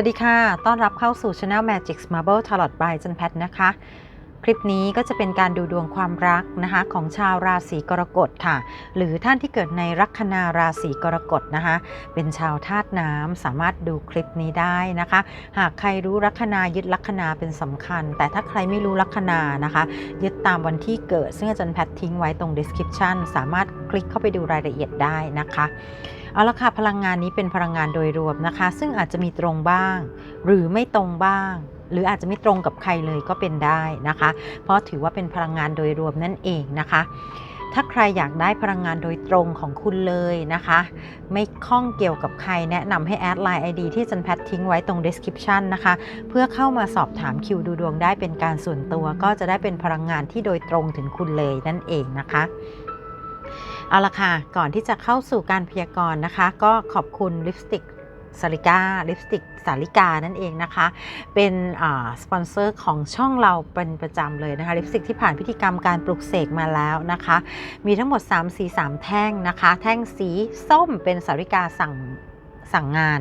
วัสดีค่ะ ต้อนรับเข้าสู่ Channel Magic Marble Tarot by จันแพทนะคะ คลิปนี้ก็จะเป็นการดูดวงความรักนะคะของชาวราศีกรกฎค่ะ หรือท่านที่เกิดในลัคนาราศีกรกฎนะคะ เป็นชาวธาตุน้ำสามารถดูคลิปนี้ได้นะคะ หากใครรู้ลัคนายึดลัคนาเป็นสำคัญ แต่ถ้าใครไม่รู้ลัคนานะคะ ยึดตามวันที่เกิด ซึ่งอาจารย์แพททิ้งไว้ตรง description สามารถคลิกเข้าไปดูรายละเอียดได้นะคะ เอาละค่ะพลังงานนี้เป็นพลังงานโดยรวมนะคะ ซึ่งอาจจะมีตรงบ้าง หรือไม่ตรงบ้าง หรืออาจจะไม่ตรงกับใครเลยก็เป็นได้นะคะ เพราะถือว่าเป็นพลังงานโดยรวมนั่นเองนะคะ ถ้าใครอยากได้พลังงานโดยตรงของคุณเลยนะคะ ไม่ข้องเกี่ยวกับใครแนะนำให้แอดไลน์ ID ที่จันแพททิ้งไว้ตรง description นะคะ เพื่อเข้ามาสอบถามคิวดูดวงได้เป็นการส่วนตัว ก็จะได้เป็นพลังงานที่โดยตรงถึงคุณเลยนั่นเองนะคะ เอาละค่ะ ก่อนที่จะเข้าสู่การพยากรณ์นะคะ ก็ขอบคุณลิปสติกสาริกาลิปสติกสาริกานั่นเองนะคะ เป็นสปอนเซอร์ของช่องเราเป็นประจำเลยนะคะลิปสติกที่ผ่านพิธีกรรมการปลุกเสกมาแล้วนะคะ มีทั้งหมด 3 สี 3 แท่งนะคะ แท่งสีส้มเป็นสาริกาสั่งสั่งงาน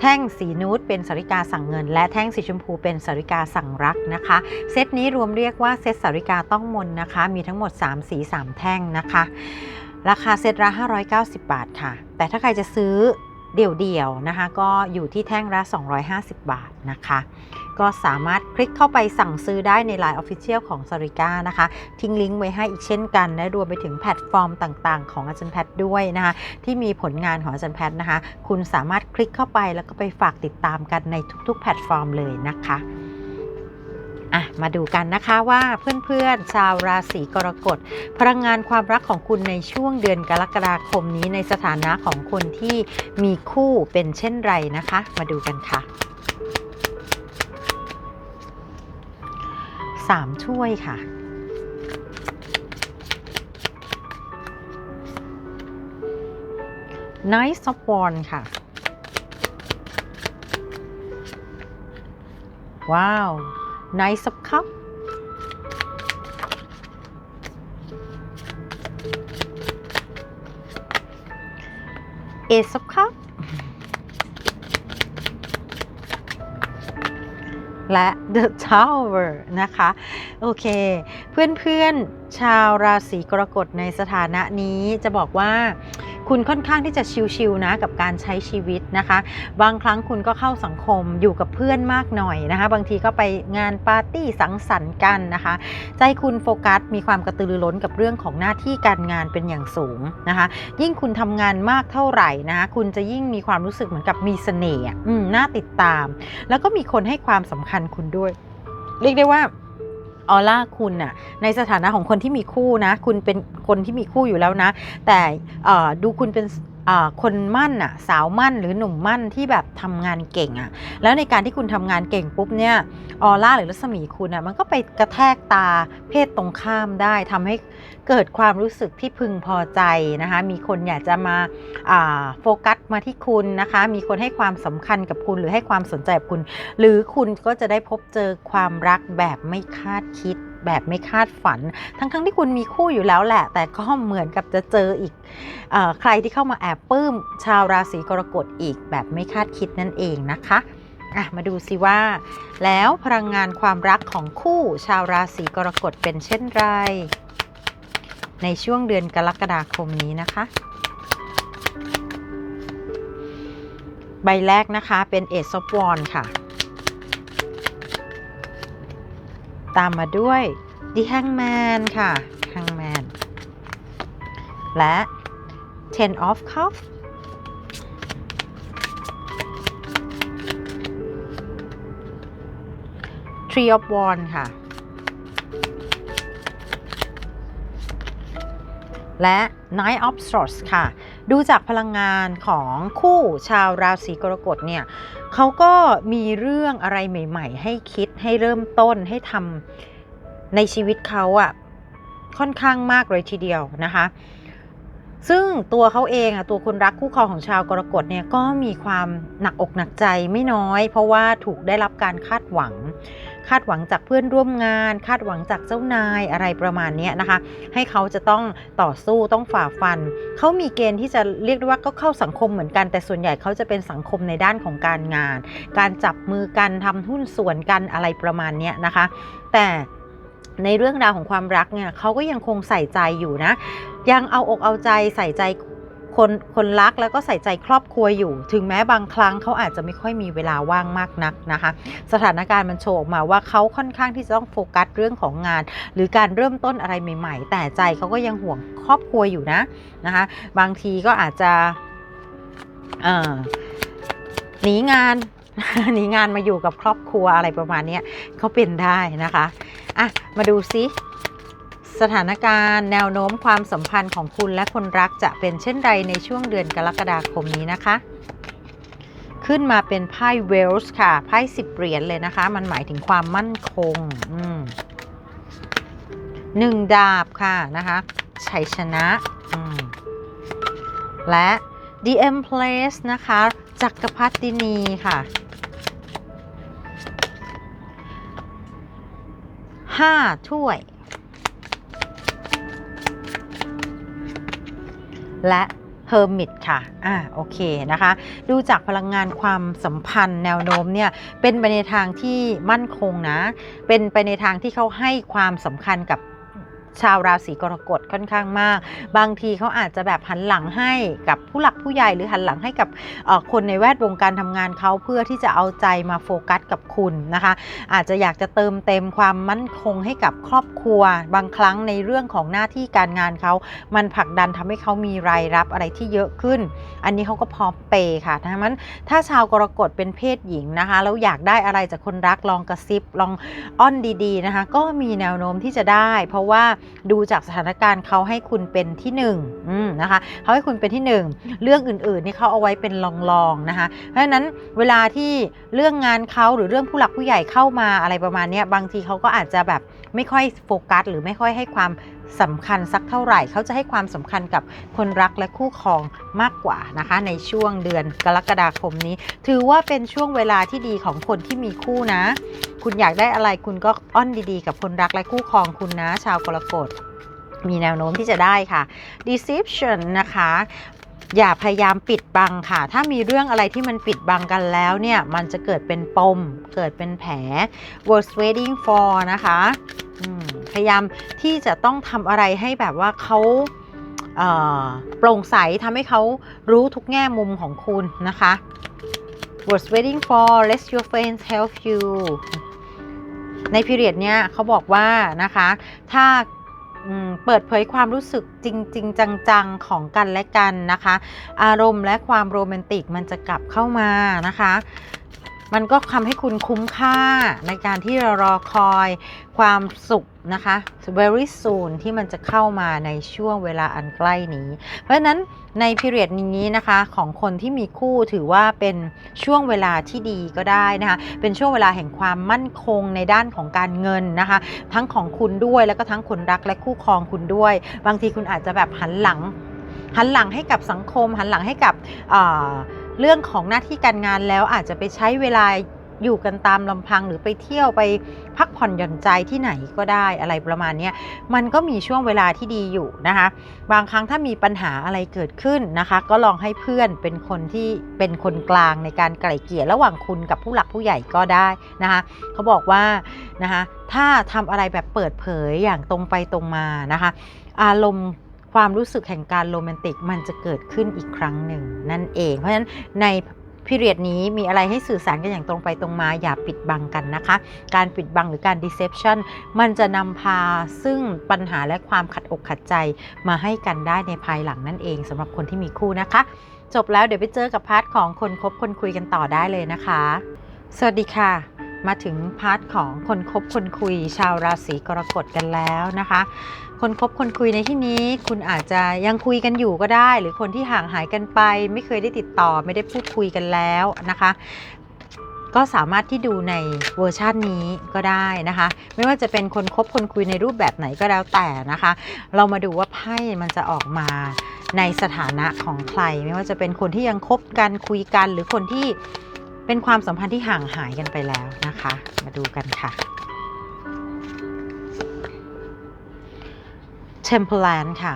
แท่งสีนูดเป็นสาริกาสั่งเงิน และแท่งสีชมพูเป็นสาริกาสั่งรักนะคะ เซตนี้รวมเรียกว่าเซตสาริกาต้องมนนะคะ มีทั้งหมด 3 สี 3 แท่งนะคะ ราคาเซตละ590 บาทค่ะ แต่ถ้าใครจะซื้อเดี่ยวๆนะคะ ก็อยู่ที่แท่งละ 250 บาทนะคะ ก็สามารถคลิกเข้าไปสั่งซื้อได้ใน Line Official ของสริก้านะคะ ทิ้งลิงก์ไว้ให้อีกเช่นกัน และรวมไปถึงแพลตฟอร์มต่างๆ ของอาจารย์แพทด้วยนะคะ ที่มีผลงานของอาจารย์แพทนะคะ คุณสามารถคลิกเข้าไปแล้วก็ไปฝากติดตามกันในทุกๆ แพลตฟอร์มเลยนะคะ อะมาดูกันนะคะว่าเพื่อนๆชาวราศีกรกฎพลังงานความรักของคุณในช่วงเดือนกรกฎาคมนี้ในสถานะของคนที่มีคู่เป็นเช่นไรนะคะ มาดูกันค่ะสามถ้วยค่ะ Nice of Wands ค่ะ ว้าว Nice of Cup Ace of Cup และ The Tower นะคะ โอเค เพื่อนๆ ชาวราศีกรกฎในสถานะนี้จะบอกว่าคุณค่อนข้างที่จะชิลๆนะกับการใช้ชีวิตนะคะ บางครั้งคุณก็เข้าสังคมอยู่กับเพื่อนมากหน่อยนะคะ บางทีก็ไปงานปาร์ตี้สังสรรค์กันนะคะใจคุณโฟกัสมีความกระตือรือร้นกับเรื่องของหน้าที่การงานเป็นอย่างสูงนะคะ ยิ่งคุณทำงานมากเท่าไหร่นะคะคุณจะยิ่งมีความรู้สึกเหมือนกับมีเสน่ห์น่าติดตาม แล้วก็มีคนให้ความสำคัญคุณด้วย เรียกได้ว่าออร่าคุณน่ะในสถานะของคนที่มีคู่นะ คุณเป็นคนที่มีคู่อยู่แล้วนะ แต่ดูคุณเป็น คนมั่นอะสาวมั่นหรือหนุ่มมั่นที่แบบทำงานเก่งอะแล้วในการที่คุณทำงานเก่งปุ๊บเนี่ยออร่าหรือรัศมีคุณอะมันก็ไปกระแทกตาเพศตรงข้ามได้ทำให้เกิดความรู้สึกที่พึงพอใจนะคะมีคนอยากจะมาอ่าโฟกัสมาที่คุณนะคะมีคนให้ความสำคัญกับคุณหรือให้ความสนใจกับคุณ หรือคุณก็จะได้พบเจอความรักแบบไม่คาดคิด แบบไม่คาดฝัน ทั้งๆทที่คุณมีคู่อยู่แล้วแหละ แต่ก็เหมือนกับจะเจออีกอใครที่เข้ามาแอบปลื้มชาวราศีกรกฎอีกแบบไม่คาดคิดนั่นเองนะคะอะมาดูสิว่า แล้วพลังงานความรักของคู่ชาวราศีกรกฎเป็นเช่นไร ในช่วงเดือนกรกฎาคมนี้นะคะ ใบแรกนะคะเป็นเอซอฟวอนค่ะ ตามมาด้วย The Hangman ค่ะ Hangman และ Ten of Cups Three of Wands ค่ะ และ Nine of Swords ค่ะ ดูจากพลังงานของคู่ชาวราศีกรกฎเนี่ยเขาก็มีเรื่องอะไรใหม่ ๆ ให้คิดให้เริ่มต้นให้ทำในชีวิตเขาอะค่อนข้างมากเลยทีเดียวนะคะ ซึ่งตัวเขาเองอะตัวคนรักคู่ครองของชาวกรกฎเนี่ยก็มีความหนักอกหนักใจไม่น้อย เพราะว่าถูกได้รับการคาดหวัง คาดหวังจากเพื่อนร่วมงาน คาดหวังจากเจ้านายอะไรประมาณนี้นะคะ ให้เขาจะต้องต่อสู้ต้องฝ่าฟัน เขามีเกณฑ์ที่จะเรียกได้ว่าก็เข้าสังคมเหมือนกัน แต่ส่วนใหญ่เขาจะเป็นสังคมในด้านของการงาน การจับมือกันทำหุ้นส่วนกันอะไรประมาณนี้นะคะ แต่ในเรื่องราวของความรักเนี่ยเขาก็ยังคงใส่ใจอยู่นะ ยังเอาอกเอาใจใส่ใจ คนคนรักแล้วก็ใส่ใจครอบครัวอยู่ ถึงแม้บางครั้งเขาอาจจะไม่ค่อยมีเวลาว่างมากนักนะคะ สถานการณ์มันโชว์ออกมาว่าเขาค่อนข้างที่จะต้องโฟกัสเรื่องของงาน หรือการเริ่มต้นอะไรใหม่ ๆ แต่ใจเขาก็ยังห่วงครอบครัวอยู่นะนะคะ บางทีก็อาจจะหนีงานหนีงานมาอยู่กับครอบครัวอะไรประมาณนี้เขาเป็นได้นะคะอะมาดูซิ สถานการณ์แนวโน้มความสัมพันธ์ของคุณและคนรักจะเป็นเช่นไรในช่วงเดือนกรกฎาคมนี้นะคะ ขึ้นมาเป็นไพ่เวลส์ค่ะ ไพ่สิบเหรียญเลยนะคะ มันหมายถึงความมั่นคงหนึ่งดาบค่ะนะคะชัยชนะและ The Empress นะคะ จักรพรรดินีค่ะห้าถ้วย และเฮอร์มิตค่ะ อ่า โอเคนะคะ ดูจากพลังงานความสัมพันธ์แนวโน้มเนี่ย เป็นไปในทางที่มั่นคงนะ เป็นไปในทางที่เขาให้ความสำคัญกับ ชาวราศีกรกฎค่อนข้างมาก บางทีเขาอาจจะแบบหันหลังให้กับผู้หลักผู้ใหญ่หรือหันหลังให้กับคนในแวดวงการทำงานเขาเพื่อที่จะเอาใจมาโฟกัสกับคุณนะคะ อาจจะอยากจะเติมเต็มความมั่นคงให้กับครอบครัว บางครั้งในเรื่องของหน้าที่การงานเขา มันผลักดันทำให้เขามีรายรับอะไรที่เยอะขึ้น อันนี้เขาก็พร้อมเปย์ค่ะดังนั้นถ้าชาวกรกฎเป็นเพศหญิงนะคะแล้วอยากได้อะไรจากคนรักลองกระซิบลองอ้อนดีๆนะคะก็มีแนวโน้มที่จะได้ เพราะว่าดูจากสถานการณ์เขาให้คุณเป็นที่หนึ่งนะคะเขาให้คุณเป็นที่หนึ่งเรื่องอื่นๆนี่เขาเอาไว้เป็นลองๆนะคะเพราะฉะนั้นเวลาที่เรื่องงานเขาหรือเรื่องผู้หลักผู้ใหญ่เข้ามาอะไรประมาณนี้บางทีเขาก็อาจจะแบบไม่ค่อยโฟกัสหรือไม่ค่อยให้ความ สำคัญสักเท่าไหร่ เขาจะให้ความสำคัญกับคนรักและคู่ครองมากกว่านะคะ ในช่วงเดือนกรกฎาคมนี้ ถือว่าเป็นช่วงเวลาที่ดีของคนที่มีคู่นะ คุณอยากได้อะไรคุณก็อ้อนดีๆ กับคนรักและคู่ครองคุณนะ ชาวกรกฎมีแนวโน้มที่จะได้ค่ะ deception นะคะอย่าพยายามปิดบังค่ะ ถ้ามีเรื่องอะไรที่มันปิดบังกันแล้วเนี่ย มันจะเกิดเป็นปม เกิดเป็นแผล was waiting for นะคะ พยายามที่จะต้องทำอะไรให้แบบว่าเขาโปร่งใสทำให้เขารู้ทุกแง่มุมของคุณนะคะ was waiting for let your friends help you ในพีเรียดเนี้ยเขาบอกว่านะคะ ถ้าเปิดเผยความรู้สึกจริงๆจังๆของกันและกันนะคะ อารมณ์และความโรแมนติกมันจะกลับเข้ามานะคะ มันก็ทำให้คุณคุ้มค่าในการที่เรารอคอยความสุขนะคะ very soon ที่มันจะเข้ามาในช่วงเวลาอันใกล้นี้ เพราะฉะนั้นในพีเรียดนี้นะคะของคนที่มีคู่ถือว่าเป็นช่วงเวลาที่ดีก็ได้นะคะ เป็นช่วงเวลาแห่งความมั่นคงในด้านของการเงินนะคะ ทั้งของคุณด้วยแล้วก็ทั้งคนรักและคู่ครองคุณด้วย บางทีคุณอาจจะแบบหันหลัง หันหลังให้กับสังคม หันหลังให้กับอ่อ เรื่องของหน้าที่การงานแล้วอาจจะไปใช้เวลาอยู่กันตามลำพังหรือไปเที่ยวไปพักผ่อนหย่อนใจที่ไหนก็ได้อะไรประมาณนี้มันก็มีช่วงเวลาที่ดีอยู่นะคะ บางครั้งถ้ามีปัญหาอะไรเกิดขึ้นนะคะ ก็ลองให้เพื่อนเป็นคนที่เป็นคนกลางในการไกล่เกลี่ยระหว่างคุณกับผู้หลักผู้ใหญ่ก็ได้นะคะ เขาบอกว่านะคะ ถ้าทำอะไรแบบเปิดเผยอย่างตรงไปตรงมานะคะ อารมณ์ ความรู้สึกแห่งการโรแมนติกมันจะเกิดขึ้นอีกครั้งหนึ่งนั่นเอง เพราะฉะนั้นในพีเรียดนี้มีอะไรให้สื่อสารกันอย่างตรงไปตรงมาอย่าปิดบังกันนะคะ การปิดบังหรือการ deception มันจะนำพาซึ่งปัญหาและความขัดอกขัดใจมาให้กันได้ในภายหลังนั่นเองสำหรับคนที่มีคู่นะคะ จบแล้วเดี๋ยวไปเจอกับพาร์ทของคนคบคนคุยกันต่อได้เลยนะคะ สวัสดีค่ะ มาถึงพาร์ทของคนคบคนคุยชาวราศีกรกฎกันแล้วนะคะ คนคบคนคุยในที่นี้ คุณอาจจะยังคุยกันอยู่ก็ได้ หรือคนที่ห่างหายกันไป ไม่เคยได้ติดต่อไม่ได้พูดคุยกันแล้วนะคะ ก็สามารถที่ดูในเวอร์ชันนี้ก็ได้นะคะ ไม่ว่าจะเป็นคนคบคนคุยในรูปแบบไหนก็แล้วแต่นะคะ เรามาดูว่าไพ่มันจะออกมาในสถานะของใคร ไม่ว่าจะเป็นคนที่ยังคบกันคุยกัน หรือคนที่เป็นความสัมพันธ์ที่ห่างหายกันไปแล้วนะคะ มาดูกันค่ะ Temperance ค่ะ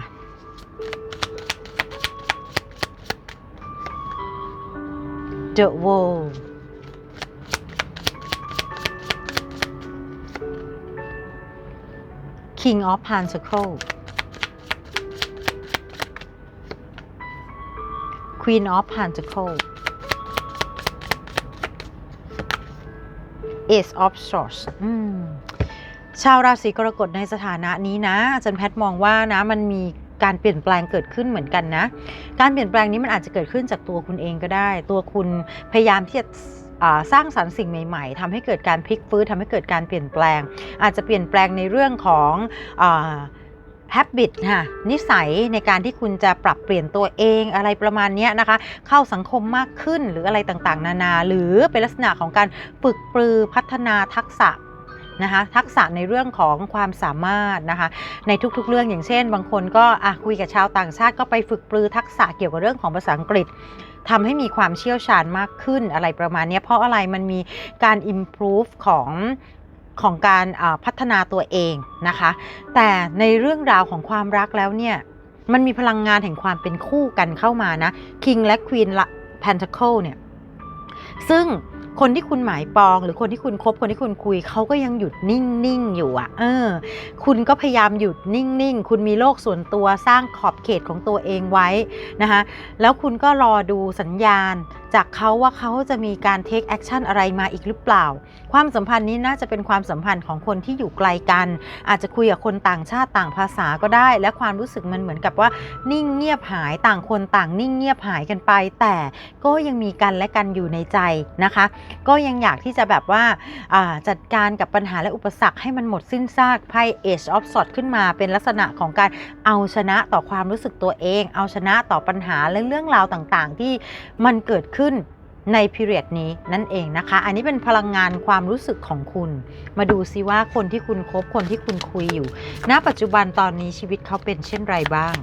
The World King of Pentacles Queen of Pentacles Ace of Swords อืม ชาวราศีกรกฎในสถานะนี้นะอาจารย์แพทย์มองว่านะมันมีการเปลี่ยนแปลงเกิดขึ้นเหมือนกันนะ การเปลี่ยนแปลงนี้มันอาจจะเกิดขึ้นจากตัวคุณเองก็ได้ ตัวคุณพยายามที่จะสร้างสรรค์สิ่งใหม่ ๆทำให้เกิดการพลิกฟื้นทำให้เกิดการเปลี่ยนแปลง อาจจะเปลี่ยนแปลงในเรื่องของอ่า habit ค่ะนิสัยในการที่คุณจะปรับเปลี่ยนตัวเองอะไรประมาณนี้นะคะ เข้าสังคมมากขึ้นหรืออะไรต่างๆ นานา หรือเป็นลักษณะของการฝึกปรือพัฒนาทักษะ นะคะทักษะในเรื่องของความสามารถนะคะในทุกๆเรื่องอย่างเช่น บางคนก็อะคุยกับชาวต่างชาติก็ไปฝึกปรือทักษะเกี่ยวกับเรื่องของภาษาอังกฤษทำให้มีความเชี่ยวชาญมากขึ้นอะไรประมาณนี้เพราะอะไรมันมีการ improve ของของการพัฒนาตัวเองนะคะ แต่ในเรื่องราวของความรักแล้วเนี่ยมันมีพลังงานแห่งความเป็นคู่กันเข้ามานะ King และ Queen ละ Pentacle เนี่ยซึ่ง คนที่คุณหมายปอง หรือคนที่คุณคบคนที่คุณคุยเขาก็ยังหยุดนิ่งๆอยู่อะ่ะ เออ คุณก็พยายามหยุดนิ่งๆ คุณมีโลกส่วนตัวสร้างขอบเขตของตัวเองไว้นะคะแล้วคุณก็รอดูสัญญาณ จากเขาว่าเขาจะมีการ take action อะไรมาอีกหรือเปล่า ความสัมพันธ์นี้น่าจะเป็นความสัมพันธ์ของคนที่อยู่ไกลกัน อาจจะคุยกับคนต่างชาติต่างภาษาก็ได้ และความรู้สึกมันเหมือนกับว่า นิ่งเงียบหายต่างคนต่างนิ่งเงียบหายกันไป แต่ก็ยังมีกันและกันอยู่ในใจนะคะก็ยังอยากที่จะแบบว่าาจัดการกับปัญหาและอุปสรรคให้มันหมดสิ้นซากไพ่ Age of s w o r d ขึ้นมาเป็นลักษณะของการเอาชนะต่อความรู้สึกตัวเอง เอาชนะต่อปัญหาและเรื่องราวต่างๆ ที่มันเกิดขึ้นใน period นี้นั่นเองนะคะ อันนี้เป็นพลังงานความรู้สึกของคุณ มาดูซิว่าคนที่คุณคบคนที่คุณคุยอยู่ ณ ปัจจุบันตอนนี้ชีวิตเขาเป็นเช่นไรบ้าง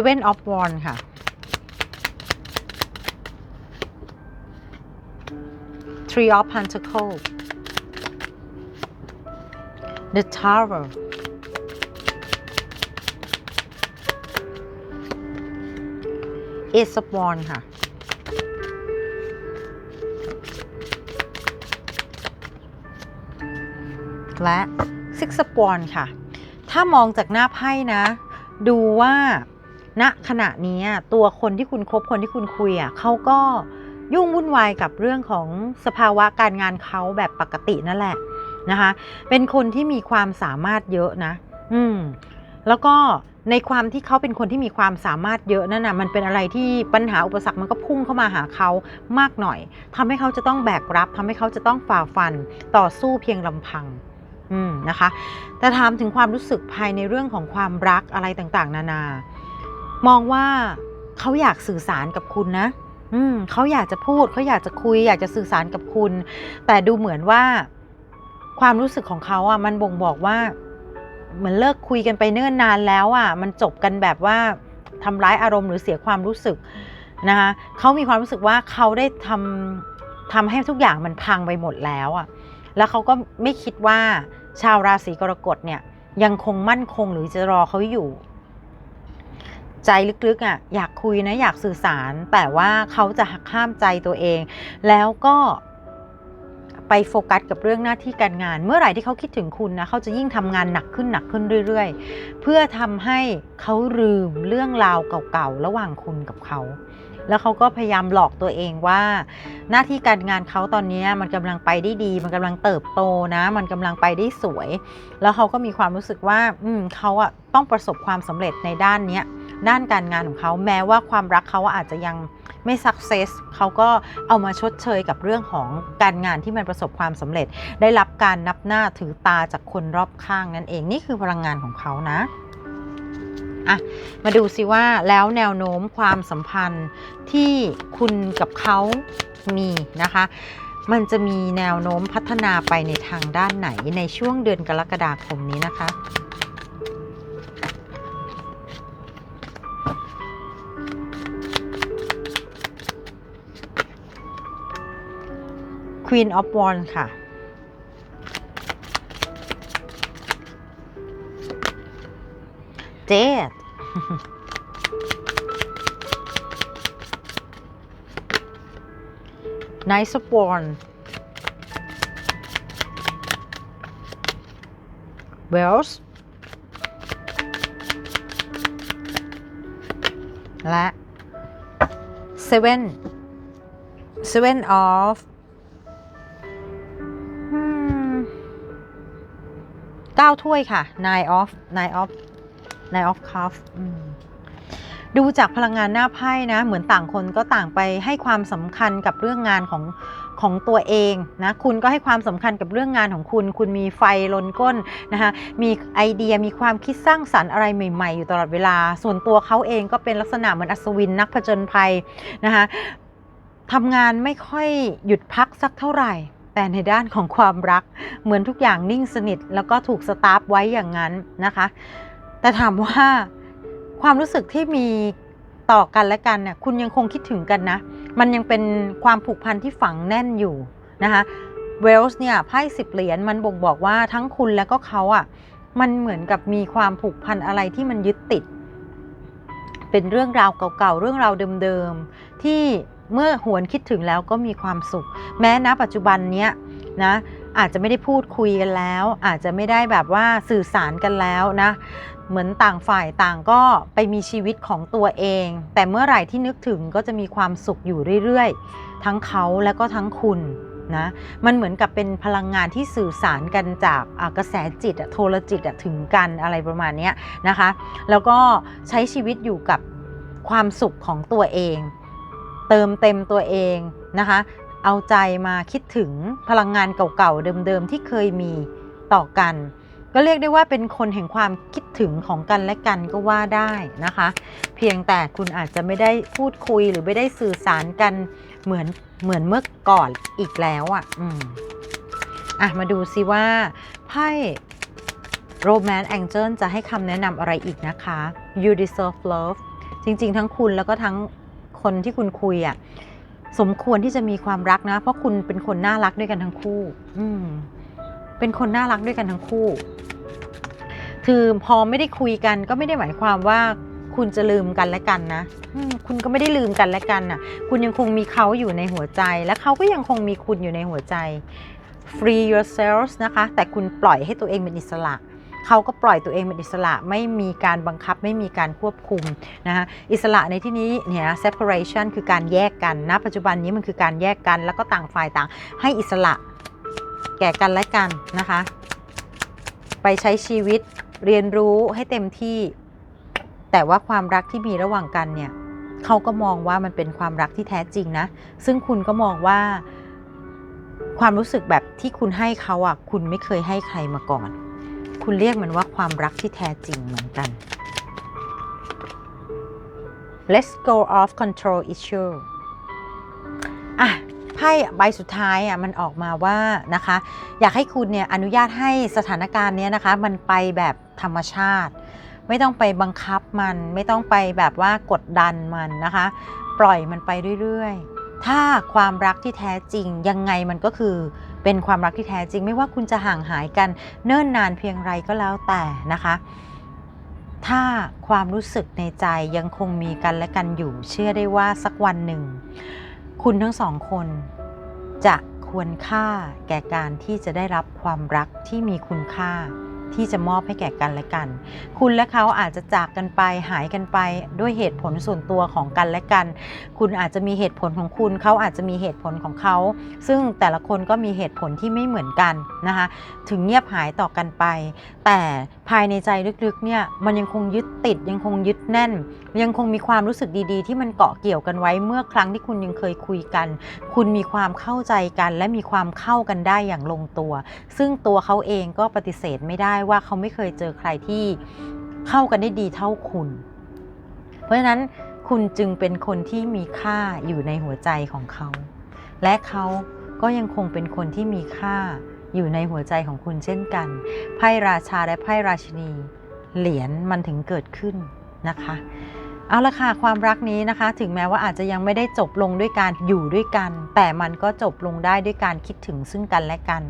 Seven of Wands ค่ะ Three of Pentacles The Tower Ace of Wands ค่ะ และ Six of Wands ค่ะ ถ้ามองจากหน้าไพ่นะ ดูว่า ณขณะนี้ตัวคนที่คุณคบคนที่คุณคุยอะเขาก็ยุ่งวุ่นวายกับเรื่องของสภาวะการงานเขาแบบปกตินั่นแหละนะคะ เป็นคนที่มีความสามารถเยอะนะ อืม แล้วก็ในความที่เขาเป็นคนที่มีความสามารถเยอะนั่นนะมันเป็นอะไรที่ปัญหาอุปสรรคมันก็พุ่งเข้ามาหาเขามากหน่อยทำให้เขาจะต้องแบกรับทำให้เขาจะต้องฝ่าฟันต่อสู้เพียงลำพัง อืมนะคะ แต่ถามถึงความรู้สึกภายในเรื่องของความรักอะไรต่างๆ นานา มองว่าเขาอยากสื่อสารกับคุณนะ อืมเขาอยากจะพูดเขาอยากจะคุย อยากจะสื่อสารกับคุณ แต่ดูเหมือนว่า ความรู้สึกของเขาอะ มันบ่งบอกว่าเหมือนเลิกคุยกันไปเนิ่นนานแล้วอะ มันจบกันแบบว่าทำร้ายอารมณ์หรือเสียความรู้สึกนะคะเขามีความรู้สึกว่าเขาได้ทำทำให้ทุกอย่างมันพังไปหมดแล้วอะ แล้วเขาก็ไม่คิดว่าชาวราศีกรกฎเนี่ย ยังคงมั่นคงหรือจะรอเขาอยู่ ใจลึกๆอะอยากคุยนะอยากสื่อสาร แต่ว่าเขาจะหักห้ามใจตัวเอง แล้วก็ไปโฟกัสกับเรื่องหน้าที่การงาน เมื่อไหร่ที่เขาคิดถึงคุณนะเขาจะยิ่งทำงานหนักขึ้นหนักขึ้นเรื่อย ๆ เพื่อทำให้เขาลืมเรื่องราวเก่าๆระหว่างคุณกับเขา แล้วเขาก็พยายามหลอกตัวเองว่า หน้าที่การงานเขาตอนนี้มันกำลังไปได้ดี มันกำลังเติบโตนะ มันกำลังไปได้สวย แล้วเขาก็มีความรู้สึกว่า อืมเขาอะต้องประสบความสำเร็จในด้านเนี้ย ด้านการงานของเขาแม้ว่าความรักเขาอาจจะยังไม่สักเซสเขาก็เอามาชดเชยกับเรื่องของการงานที่มันประสบความสำเร็จ ได้รับการนับหน้าถือตาจากคนรอบข้างนั่นเองนี่คือพลังงานของเขานะอะมาดูสิว่าแล้วแนวโน้มความสัมพันธ์ที่คุณกับเขามีนะคะ มันจะมีแนวโน้มพัฒนาไปในทางด้านไหนในช่วงเดือนกรกฎาคมนี้นะคะ Queen of Wands ค่ะ เจด Nice of Wands Wells และ Seven Seven of ก้าถ้วยค่ะ nine of nine of nine of cups ดูจากพลังงานหน้าไพ่นะ เหมือนต่างคนก็ต่างไปให้ความสำคัญกับเรื่องงานของของตัวเองนะคุณก็ให้ความสำคัญกับเรื่องงานของคุณ คุณมีไฟลนก้นนะคะมีไอเดียมีความคิดสร้างสรรค์อะไรใหม่ๆ อยู่ตลอดเวลา ส่วนตัวเขาเองก็เป็นลักษณะเหมือนอัศวินนักผจญภัยนะคะทำงานไม่ค่อยหยุดพักสักเท่าไหร่ แต่ในด้านของความรักเหมือนทุกอย่างนิ่งสนิท แล้วก็ถูกสตาร์ฟไว้อย่างนั้นนะคะ แต่ถามว่าความรู้สึกที่มีต่อกันและกันเนี่ยคุณยังคงคิดถึงกันนะ มันยังเป็นความผูกพันที่ฝังแน่นอยู่นะคะเวลส์เนี่ยไพ่สิบเหรียญมันบ่งบอกว่าทั้งคุณและก็เขาอะ่ะมันเหมือนกับมีความผูกพันอะไรที่มันยึดติด เป็นเรื่องราวเก่าๆเรื่องราวเดิมๆที่ เมื่อหวนคิดถึงแล้วก็มีความสุข แม้ณปัจจุบันเนี้ยนะอาจจะไม่ได้พูดคุยกันแล้ว อาจจะไม่ได้แบบว่าสื่อสารกันแล้วนะเหมือนต่างฝ่ายต่างก็ไปมีชีวิตของตัวเอง แต่เมื่อไหร่ที่นึกถึงก็จะมีความสุขอยู่เรื่อยๆ ทั้งเขาและก็ทั้งคุณนะมันเหมือนกับเป็นพลังงานที่สื่อสารกันจากกระแสจิตอะโทรจิตอะถึงกันอะไรประมาณนี้นะคะ แล้วก็ใช้ชีวิตอยู่กับความสุขของตัวเอง เติมเต็มตัวเองนะคะ เอาใจมาคิดถึงพลังงานเก่าๆเดิมๆที่เคยมีต่อกัน ก็เรียกได้ว่าเป็นคนแห่งความคิดถึงของกันและกันก็ว่าได้นะคะ เพียงแต่คุณอาจจะไม่ได้พูดคุยหรือไม่ได้สื่อสารกันเหมือนเหมือนเมื่อก่อนอีกแล้วอะ่ะอืมอะมาดูซิว่าไพ่ Romance Angel จะให้คำแนะนำอะไรอีกนะคะ You deserve love จริง ๆ ทั้งคุณแล้วก็ทั้ง คนที่คุณคุยอะ่ะสมควรที่จะมีความรักนะ เพราะคุณเป็นคนน่ารักด้วยกันทั้งคู่ อืมเป็นคนน่ารักด้วยกันทั้งคู่ คือพอไม่ได้คุยกัน ก็ไม่ได้หมายความว่าคุณจะลืมกันและกันนะคุณก็ไม่ได้ลืมกันและกันน่ะ คุณยังคงมีเขาอยู่ในหัวใจ และเขาก็ยังคงมีคุณอยู่ในหัวใจ free yourselves นะคะ แต่คุณปล่อยให้ตัวเองเป็นอิสระ เขาก็ปล่อยตัวเองเป็นอิสระไม่มีการบังคับไม่มีการควบคุมนะคะอิสระในที่นี้เนี่ย separation คือการแยกกันนะปัจจุบันนี้มันคือการแยกกัน แล้วก็ต่างฝ่ายต่าง ให้อิสระแก่กันและกันนะคะ ไปใช้ชีวิตเรียนรู้ให้เต็มที่ แต่ว่าความรักที่มีระหว่างกันเนี่ยเขาก็มองว่ามันเป็นความรักที่แท้จริงนะ ซึ่งคุณก็มองว่าความรู้สึกแบบที่คุณให้เขาอะ คุณไม่เคยให้ใครมาก่อน คุณเรียกมันว่าความรักที่แท้จริงเหมือนกัน let's go off control issue อะไพ่ใบสุดท้ายอะมันออกมาว่านะคะ อยากให้คุณเนี่ยอนุญาตให้สถานการณ์เนี้ยนะคะ มันไปแบบธรรมชาติ ไม่ต้องไปบังคับมัน ไม่ต้องไปแบบว่ากดดันมันนะคะ ปล่อยมันไปเรื่อยๆ ถ้าความรักที่แท้จริงยังไงมันก็คือเป็นความรักที่แท้จริง ไม่ว่าคุณจะห่างหายกันเนิ่นนานเพียงไรก็แล้วแต่นะคะถ้าความรู้สึกในใจยังคงมีกันและกันอยู่ เชื่อได้ว่าสักวันหนึ่ง คุณทั้งสองคน จะควรค่าแก่การที่จะได้รับความรักที่มีคุณค่า ที่จะมอบให้แก่กันและกัน คุณและเขาอาจจะจากกันไปหายกันไปด้วยเหตุผลส่วนตัวของกันและกัน คุณอาจจะมีเหตุผลของคุณ เขาอาจจะมีเหตุผลของเขา ซึ่งแต่ละคนก็มีเหตุผลที่ไม่เหมือนกันนะคะ ถึงเงียบหายต่อกันไป แต่ ภายในใจลึกๆเนี่ยมันยังคงยึดติดยังคงยึดแน่น ยังคงมีความรู้สึกดีๆ ที่มันเกาะเกี่ยวกันไว้เมื่อครั้งที่คุณยังเคยคุยกัน คุณมีความเข้าใจกัน และมีความเข้ากันได้อย่างลงตัว ซึ่งตัวเขาเองก็ปฏิเสธไม่ได้ว่าเขาไม่เคยเจอใครที่เข้ากันได้ดีเท่าคุณ เพราะฉะนั้นคุณจึงเป็นคนที่มีค่าอยู่ในหัวใจของเขา และเขาก็ยังคงเป็นคนที่มีค่า อยู่ในหัวใจของคุณเช่นกัน ไพ่ราชาและไพ่ราชินี เหรียญมันถึงเกิดขึ้นนะคะ เอาละค่ะความรักนี้นะคะ ถึงแม้ว่าอาจจะยังไม่ได้จบลงด้วยการอยู่ด้วยกัน แต่มันก็จบลงได้ด้วยการคิดถึงซึ่งกันและกัน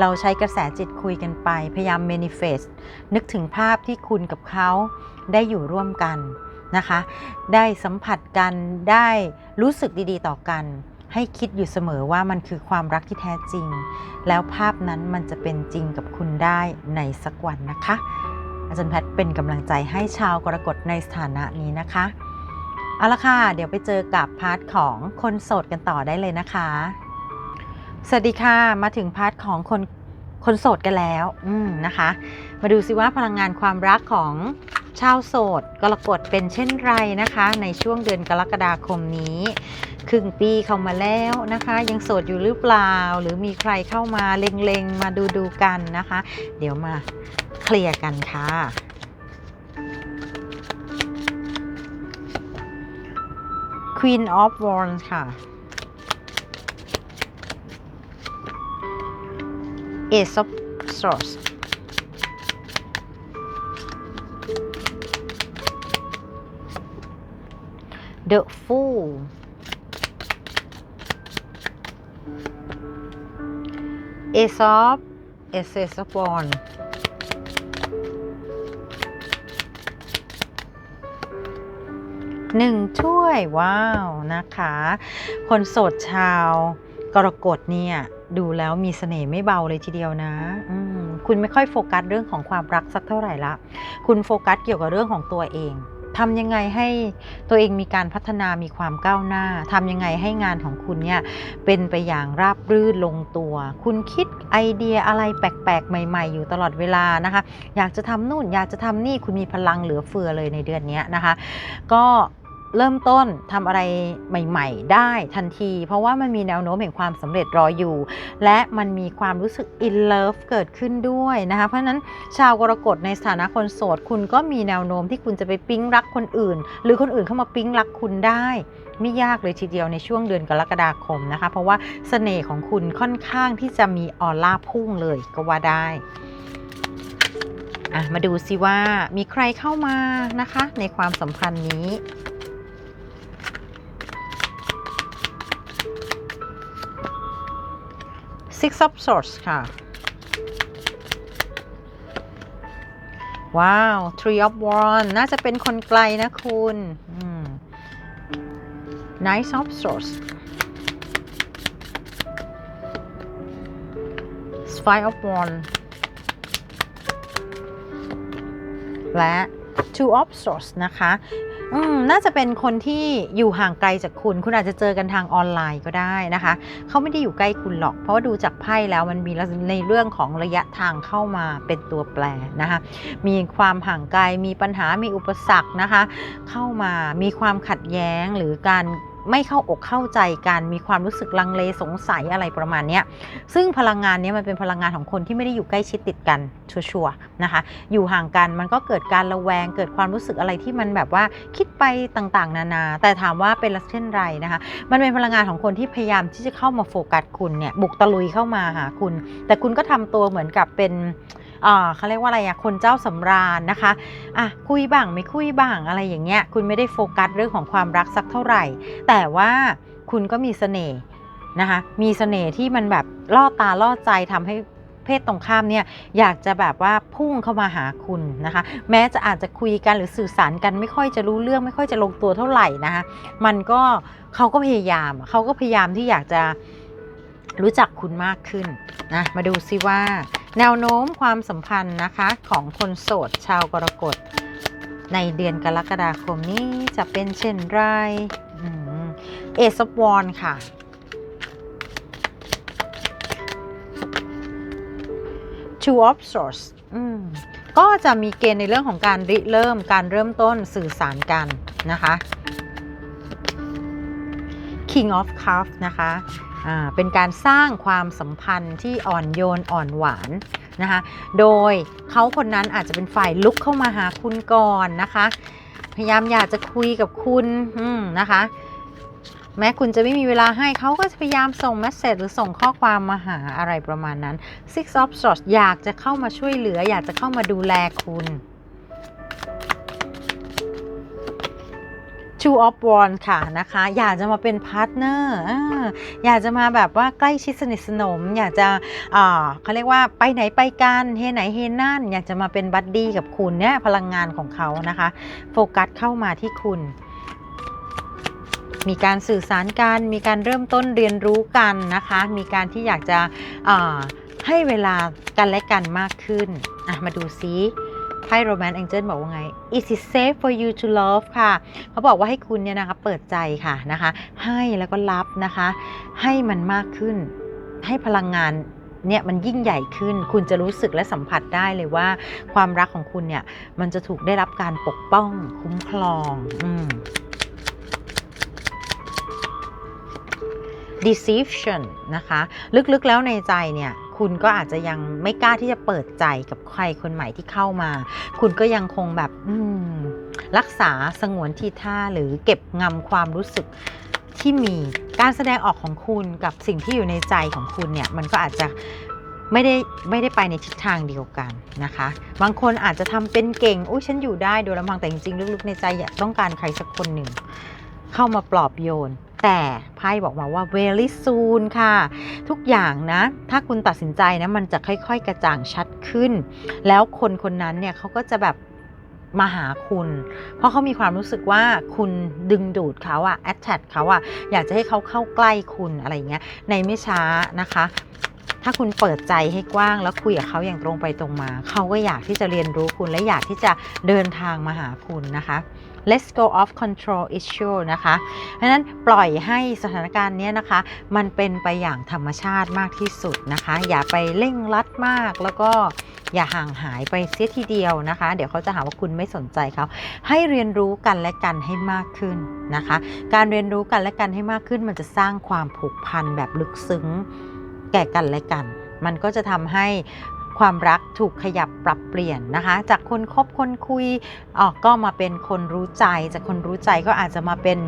เราใช้กระแสจิตคุยกันไป พยายาม manifest นึกถึงภาพที่คุณกับเขาได้อยู่ร่วมกันนะคะ ได้สัมผัสกันได้รู้สึกดีๆ ต่อกัน ให้คิดอยู่เสมอว่ามันคือความรักที่แท้จริง แล้วภาพนั้นมันจะเป็นจริงกับคุณได้ในสักวันนะคะ อาจารย์แพทย์เป็นกำลังใจให้ชาวกรกฎในสถานะนี้นะคะเอาละค่ะ เดี๋ยวไปเจอกับพาร์ทของคนโสดกันต่อได้เลยนะคะ สวัสดีค่ะ มาถึงพาร์ทของคนคนโสดกันแล้วอืมนะคะ มาดูซิว่าพลังงานความรักของชาวโสดกรกฎเป็นเช่นไรนะคะ ในช่วงเดือนกรกฎาคมนี้ ครึ่งปีเข้ามาแล้วนะคะ ยังโสดอยู่หรือเปล่า หรือมีใครเข้ามาเล็งๆ มาดูดูกันนะคะ เดี๋ยวมาเคลียร์กันค่ะ Queen of Wands ค่ะ Ace of Swords The Fool Ace of Ace of Wands หนึ่งถ้วยว้าวนะคะ คนโสดชาวกรกฎเนี่ย ดูแล้วมีเสน่ห์ไม่เบาเลยทีเดียวนะคุณไม่ค่อยโฟกัสเรื่องของความรักสักเท่าไหร่ละ คุณโฟกัสเกี่ยวกับเรื่องของตัวเอง ทำยังไงให้ตัวเองมีการพัฒนามีความก้าวหน้าทำยังไงให้งานของคุณเนี่ยเป็นไปอย่างราบรื่นลงตัว คุณคิดไอเดียอะไรแปลกๆ ใหม่ ๆ อยู่ตลอดเวลานะคะ อยากจะทำนู่นอยากจะทำนี่คุณมีพลังเหลือเฟือเลยในเดือนนี้นะคะ ก็ เริ่มต้นทำอะไรใหม่ ๆ ได้ทันที เพราะว่ามันมีแนวโน้มแห่งความสำเร็จรออยู่ และมันมีความรู้สึก in love เกิดขึ้นด้วยนะคะ เพราะฉะนั้นชาวกรกฎในสถานะคนโสด คุณก็มีแนวโน้มที่คุณจะไปปิ๊งรักคนอื่น หรือคนอื่นเข้ามาปิ๊งรักคุณได้ ไม่ยากเลยทีเดียวในช่วงเดือนกรกฎาคมนะคะ เพราะว่าเสน่ห์ของคุณค่อนข้างที่จะมีออร่าพุ่งเลยก็ว่าได้มาดูสิว่ามีใครเข้ามานะคะ ในความสัมพันธ์นี้ Six of Swords ค่ะ ว้าว Three of Wands น่าจะเป็นคนไกลนะคุณอืม Knight of Swords Five of Wands และ Two of Swords นะคะ อืมน่าจะเป็นคนที่อยู่ห่างไกลจากคุณ คุณอาจจะเจอกันทางออนไลน์ก็ได้นะคะ เขาไม่ได้อยู่ใกล้คุณหรอก เพราะว่าดูจากไพ่แล้วมันมีในเรื่องของระยะทางเข้ามาเป็นตัวแปรนะคะ มีความห่างไกล มีปัญหา มีอุปสรรคนะคะ เข้ามา มีความขัดแย้งหรือการ ไม่เข้าอกเข้าใจกันมีความรู้สึกลังเลสงสัยอะไรประมาณนี้ซึ่งพลังงานนี้มันเป็นพลังงานของคนที่ไม่ได้อยู่ใกล้ชิดติดกันชัวร์นะคะอยู่ห่างกันมันก็เกิดการระแวงเกิดความรู้สึกอะไรที่มันแบบว่าคิดไปต่างๆ นานา แต่ถามว่าเป็นเช่นไรนะคะมันเป็นพลังงานของคนที่พยายามที่จะเข้ามาโฟกัสคุณเนี่ยบุกตะลุยเข้ามาหาคุณ แต่คุณก็ทำตัวเหมือนกับเป็น เขาเรียกว่าอะไรอะคนเจ้าสำราญนะคะอะคุยบ้างไม่คุยบ้างอะไรอย่างเงี้ยคุณไม่ได้โฟกัสเรื่องของความรักสักเท่าไหร่ แต่ว่าคุณก็มีเสน่ห์นะคะมีเสน่ห์ที่มันแบบล่อตาล่อใจทำให้เพศตรงข้ามเนี่ยอยากจะแบบว่าพุ่งเข้ามาหาคุณนะคะ แม้จะอาจจะคุยกันหรือสื่อสารกันไม่ค่อยจะรู้เรื่องไม่ค่อยจะลงตัวเท่าไหร่นะคะมันก็เขาก็พยายามเขาก็พยายามที่อยากจะรู้จักคุณมากขึ้นนะมาดูซิว่า แนวโน้มความสัมพันธ์นะคะของคนโสดชาวกรกฎ ในเดือนกรกฎาคมนี้จะเป็นเช่นไรเอซบวอนค่ะ Two of Swords อืมก็จะมีเกณฑ์ในเรื่องของการริเริ่มการเริ่มต้นสื่อสารกันนะคะ King of Cups นะคะ เป็นการสร้างความสัมพันธ์ที่อ่อนโยนอ่อนหวานนะคะ โดยเขาคนนั้นอาจจะเป็นฝ่ายลุกเข้ามาหาคุณก่อนนะคะ พยายามอยากจะคุยกับคุณนะคะ แม้คุณจะไม่มีเวลาให้เขาก็จะพยายามส่งเมสเซจหรือส่งข้อความมาหาอะไรประมาณนั้น Six of Swords อยากจะเข้ามาช่วยเหลือ อยากจะเข้ามาดูแลคุณ Two of Wands ค่ะนะคะ อยากจะมาเป็นพาร์ทเนอร์อยากจะมาแบบว่าใกล้ชิดสนิทสนม อยากจะเขาเรียกว่าไปไหนไปกันเฮไหนเฮนั่น อยากจะมาเป็นบัดดี้กับคุณเนี่ยพลังงานของเขานะคะ โฟกัสเข้ามาที่คุณ มีการสื่อสารกัน มีการเริ่มต้นเรียนรู้กันนะคะ มีการที่อยากจะให้เวลากันและกันมากขึ้นมาดูซิ ไพ่โรแมนต์แองเจิลบอกว่าไง Is it safe for you to love ค่ะ เขาบอกว่าให้คุณเนี่ยนะคะเปิดใจค่ะนะคะ ให้แล้วก็รับนะคะ ให้มันมากขึ้น ให้พลังงานเนี่ยมันยิ่งใหญ่ขึ้น คุณจะรู้สึกและสัมผัสได้เลยว่า ความรักของคุณเนี่ยมันจะถูกได้รับการปกป้องคุ้มครอง อืม deception นะคะ ลึกๆแล้วในใจเนี่ยคุณก็อาจจะยังไม่กล้าที่จะเปิดใจกับใครคนใหม่ที่เข้ามา คุณก็ยังคงแบบอืรักษาสงวนทีท่าหรือเก็บงำความรู้สึกที่มีการแสดงออกของคุณกับสิ่งที่อยู่ในใจของคุณเนี่ย มันก็อาจจะไม่ได้ไม่ได้ไปในทิศทางเดียวกันนะคะ บางคนอาจจะทำเป็นเก่งอุ้ยฉันอยู่ได้โดยลำพังแต่จริงๆลึกๆในใจอยากต้องการใครสักคนหนึ่ง เข้ามาปลอบโยน แต่ไพ่บอกมาว่า very soon ค่ะ ทุกอย่างนะ ถ้าคุณตัดสินใจนะ มันจะค่อยๆ กระจ่างชัดขึ้น แล้วคนคนนั้นเนี่ยเขาก็จะแบบมาหาคุณ เพราะเขามีความรู้สึกว่าคุณดึงดูดเขาอะ attract เขาอะอยากจะให้เขาเข้าใกล้คุณอะไรอย่างเงี้ย ในไม่ช้านะคะ ถ้าคุณเปิดใจให้กว้าง แล้วคุยกับเขาอย่างตรงไปตรงมา เขาก็อยากที่จะเรียนรู้คุณและอยากที่จะเดินทางมาหาคุณนะคะ let's go off control issue นะคะ เพราะนั้นปล่อยให้สถานการณ์นี้นะคะ มันเป็นไปอย่างธรรมชาติมากที่สุดนะคะ อย่าไปเร่งรัดมากแล้วก็อย่าห่างหายไปเสียทีเดียวนะคะ เดี๋ยวเขาจะหาว่าคุณไม่สนใจเขา ให้เรียนรู้กันและกันให้มากขึ้นนะคะ การเรียนรู้กันและกันให้มากขึ้น มันจะสร้างความผูกพันแบบลึกซึ้งแก่กันและกัน มันก็จะทำให้ ความรักถูกขยับปรับเปลี่ยนนะคะ จากคนคบคนคุยออกก็มาเป็นคนรู้ใจ จากคนรู้ใจก็อาจจะมาเป็น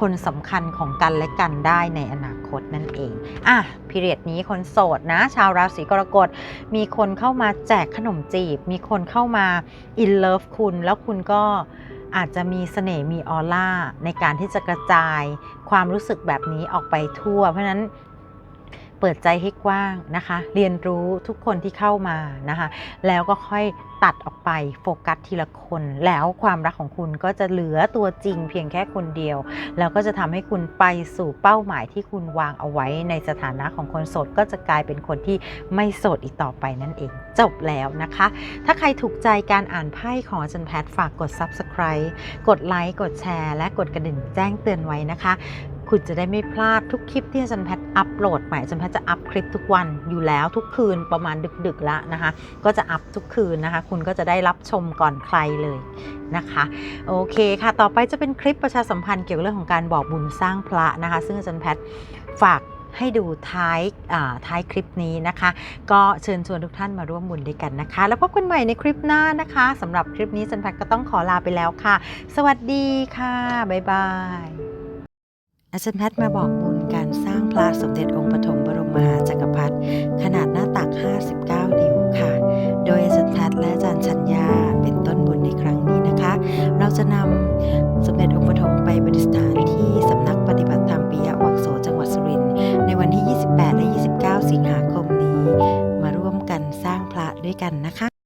คนสำคัญของกันและกันได้ในอนาคตนั่นเองอะพีเรียดนี้คนโสดนะ ชาวราศีกรกฎมีคนเข้ามาแจกขนมจีบ มีคนเข้ามาอินเลิฟคุณ แล้วคุณก็อาจจะมีเสน่ห์มีออร่าในการที่จะกระจายความรู้สึกแบบนี้ออกไปทั่ว เพราะฉะนั้น เปิดใจให้กว้างนะคะ เรียนรู้ทุกคนที่เข้ามานะคะ แล้วก็ค่อยตัดออกไปโฟกัสทีละคน แล้วความรักของคุณก็จะเหลือตัวจริงเพียงแค่คนเดียว แล้วก็จะทำให้คุณไปสู่เป้าหมายที่คุณวางเอาไว้ในสถานะของคนโสดก็จะกลายเป็นคนที่ไม่โสดอีกต่อไปนั่นเอง จบแล้วนะคะ ถ้าใครถูกใจการอ่านไพ่ของอาจารย์แพทย์ฝากกด subscribe กดไลค์กดแชร์ และกดกระดิ่งแจ้งเตือนไว้นะคะ คุณจะได้ไม่พลาดทุกคลิปที่อาจารย์แพทย์อัปโหลดใหม่อาจารย์แพทย์จะอัพคลิปทุกวันอยู่แล้วทุกคืนประมาณดึกๆแล้วนะคะ ก็จะอัพทุกคืนนะคะ คุณก็จะได้รับชมก่อนใครเลยนะคะโอเคค่ะ ต่อไปจะเป็นคลิปประชาสัมพันธ์เกี่ยวกับเรื่องของการบอกบุญสร้างพระนะคะ ซึ่งอาจารย์แพทย์ฝากให้ดูท้ายอ่าท้ายคลิปนี้นะคะ ก็เชิญชวนทุกท่านมาร่วมบุญด้วยกันนะคะ แล้วพบกันใหม่ในคลิปหน้านะคะสำหรับคลิปนี้จันแพทย์ก็ต้องขอลาไปแล้วค่ะ สวัสดีค่ะ บ๊ายบาย อาจารย์แพทย์มาบอกบุญการสร้างพระสมเด็จองค์ปฐมบรมมหาจักรพรรดิขนาดหน้าตัก 59 นิ้วค่ะ โดยอาจารย์แพทย์และอาจารย์ชัญญาเป็นต้นบุญในครั้งนี้นะคะ เราจะนำสมเด็จองค์ปฐมไปประดิษฐานที่สำนักปฏิบัติธรรมปิยวังโสจังหวัดสุรินทร์ในวันที่ 28 และ 29 สิงหาคมนี้ มาร่วมกันสร้างพระด้วยกันนะคะ